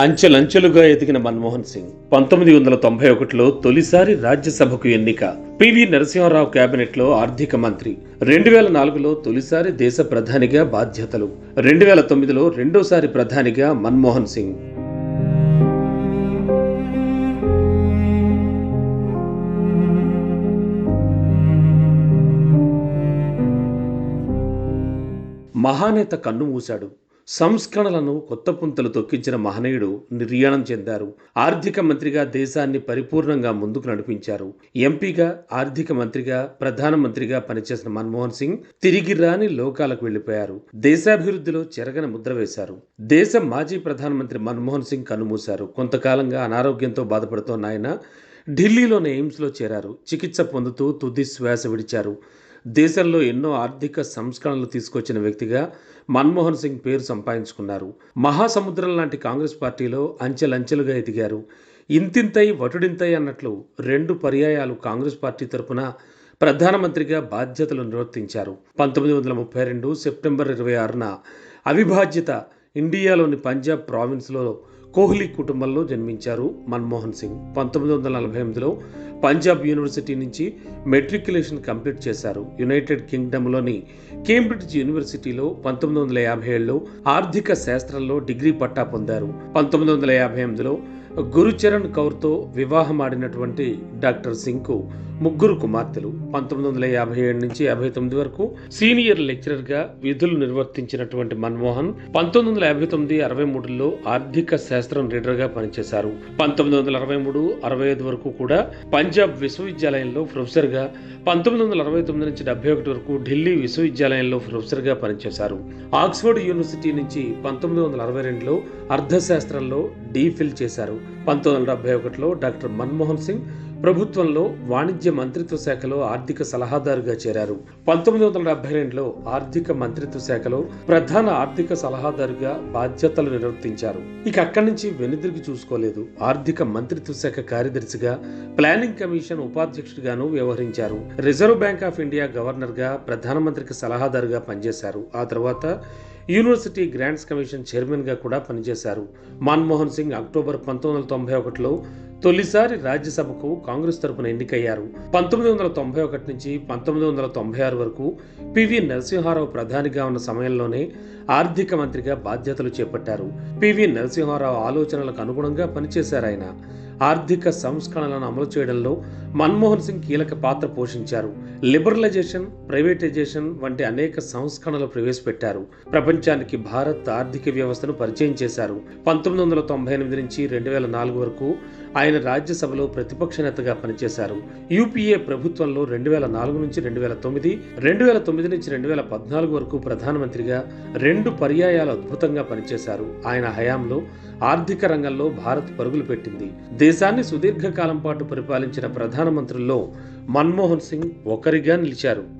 అంచెలంచెలుగా ఎదిగిన మన్మోహన్ సింగ్ పంతొమ్మిది వందల తొంభై ఒకటిలో తొలిసారి రాజ్యసభకు ఎన్నిక. పివి నరసింహారావు కేబినెట్లో ఆర్థిక మంత్రి. రెండు వేల నాలుగులో తొలిసారి దేశ ప్రధానిగా బాధ్యతలు. రెండు వేల తొమ్మిదిలో రెండోసారి ప్రధానిగా మన్మోహన్ సింగ్. మహానేత కన్ను మూశాడు. సంస్కరణలను కొత్త పుంతలు తొక్కించిన మహనీయుడు నిర్యాణం చెందారు. ఆర్థిక మంత్రిగా దేశాన్ని పరిపూర్ణంగా ముందుకు నడిపించారు. ఎంపీగా ఆర్థిక మంత్రిగా ప్రధానమంత్రిగా పనిచేసిన మన్మోహన్ సింగ్ తిరిగి రాని లోకాలకు వెళ్ళిపోయారు దేశాభివృద్ధిలో చెరగని ముద్ర వేశారు. దేశ మాజీ ప్రధానమంత్రి మన్మోహన్ సింగ్ కన్నుమూశారు. కొంతకాలంగా అనారోగ్యంతో బాధపడుతోన్న ఆయన ఢిల్లీలోని ఎయిమ్స్లో చేరారు. చికిత్స పొందుతూ తుది శ్వాస విడిచారు. దేశంలో ఎన్నో ఆర్థిక సంస్కరణలు తీసుకొచ్చిన వ్యక్తిగా మన్మోహన్ సింగ్ పేరు సంపాదించుకున్నారు. మహాసముద్రం లాంటి కాంగ్రెస్ పార్టీలో అంచెలంచెలుగా ఎదిగారు. ఇంతింతై వటుడింతై అన్నట్లు రెండు పర్యాయాలు కాంగ్రెస్ పార్టీ తరపున ప్రధానమంత్రిగా బాధ్యతలు నిర్వర్తించారు. పంతొమ్మిది వందల ముప్పై రెండు సెప్టెంబర్ ఇరవై ఆరున అవిభాజ్యత ఇండియాలోని పంజాబ్ ప్రావిన్స్లో కోహ్లీ కుటుంబంలో జన్మించారు మన్మోహన్ సింగ్. పంతొమ్మిది వందల నలభై ఎనిమిదిలో పంజాబ్ యూనివర్సిటీ నుంచి మెట్రికులేషన్ కంప్లీట్ చేశారు. యునైటెడ్ కింగ్డమ్లోని కేంబ్రిడ్జ్ యూనివర్సిటీలో పంతొమ్మిది వందల యాభై ఏడులో ఆర్థిక శాస్త్రంలో డిగ్రీ పట్టా పొందారు. పంతొమ్మిది వందల యాభై ఎనిమిదిలో గురుచరణ్ కౌర్తో వివాహమాడినటువంటి డాక్టర్ సింగ్కు ముగ్గురు కుమార్తెలు. పంతొమ్మిది వందల యాభై ఏడు నుంచి యాభై తొమ్మిది వరకు సీనియర్ లెక్చరర్గా విధులు నిర్వర్తించినటువంటి మన్మోహన్ పంతొమ్మిది వందల యాభై తొమ్మిది అరవై మూడులో ఆర్థిక శాస్త్ర శాస్త్రం లీడర్గా పనిచేశారు. పంతొమ్మిది వందల అరవై మూడు అరవై ఐదు వరకు కూడా పంజాబ్ విశ్వవిద్యాలయంలో ప్రొఫెసర్గా పంతొమ్మిది వందల అరవై తొమ్మిది నుంచి డెబ్బై ఒకటి వరకు ఢిల్లీ విశ్వవిద్యాలయంలో ప్రొఫెసర్గా పనిచేశారు. ఆక్స్ఫర్డ్ యూనివర్సిటీ నుంచి పంతొమ్మిది వందల అరవై రెండులో అర్థశాస్త్రంలో డీఫిల్ చేశారు. పంతొమ్మిది వందల డెబ్బై ఒకటిలో డాక్టర్ మన్మోహన్ సింగ్ ప్రభుత్వంలో వాణిజ్య మంత్రిత్వ శాఖలో ఆర్థిక సలహాదారుగా చేరారు. పంతొమ్మిది వందల డెబ్బై రెండులో ఆర్థిక మంత్రిత్వ శాఖలో ప్రధాన ఆర్థిక సలహాదారుగా బాధ్యతలు నిర్వర్తించారు. ఇక అక్కడి నుంచి వెనుదిరిగి చూసుకోలేదు. ఆర్థిక మంత్రిత్వ శాఖ కార్యదర్శిగా ప్లానింగ్ కమిషన్ ఉపాధ్యక్షుడిగాను వ్యవహరించారు. రిజర్వ్ బ్యాంక్ ఆఫ్ ఇండియా గవర్నర్గా ప్రధానమంత్రికి సలహాదారుగా పనిచేశారు. ఆ తర్వాత యూనివర్సిటీ గ్రాంట్స్ కమిషన్ చైర్మన్గా కూడా పనిచేశారు. మన్మోహన్ సింగ్ అక్టోబర్ పంతొమ్మిది వందల తొంభై ఒకటిలో తొలిసారి రాజ్యసభకు కాంగ్రెస్ తరపున ఎన్నికయ్యారు. పంతొమ్మిది వందల తొంభై ఒకటి నుంచి పంతొమ్మిది వందల తొంభై ఆరు వరకు పివి నరసింహారావు ప్రధానిగా ఉన్న సమయంలోనే ఆర్థిక మంత్రిగా బాధ్యతలు చేపట్టారు. పివి నరసింహారావు ఆలోచనలకు అనుగుణంగా పనిచేశారు ఆయన ఆర్థిక సంస్కరణలను అమలు చేయడంలో మన్మోహన్ సింగ్ కీలక పాత్ర పోషించారు. లిబరలైజేషన్ ప్రైవేటైజేషన్ వంటి అనేక సంస్కరణలు ప్రవేశపెట్టారు. ప్రపంచానికి భారత్ ఆర్థిక వ్యవస్థను పరిచయం చేశారు. పంతొమ్మిది వందల తొంభై ఎనిమిది నుంచి రెండు వేల నాలుగు వరకు ఆయన రాజ్యసభలో ప్రతిపక్ష నేతగా పనిచేశారు. యూపీఏ ప్రభుత్వంలో రెండు వేల నాలుగు నుంచి రెండు వేల తొమ్మిది రెండు వేల తొమ్మిది నుంచి రెండు వేల పద్నాలుగు వరకు ప్రధానమంత్రిగా రెండు పర్యాయాలు అద్భుతంగా పనిచేశారు. ఆయన హయాంలో ఆర్థిక రంగంలో భారత్ పరుగులు పెట్టింది. దేశాన్ని సుదీర్ఘకాలం పాటు పరిపాలించిన ప్రధానమంత్రుల్లో మన్మోహన్ సింగ్ ఒకరిగా నిలిచారు.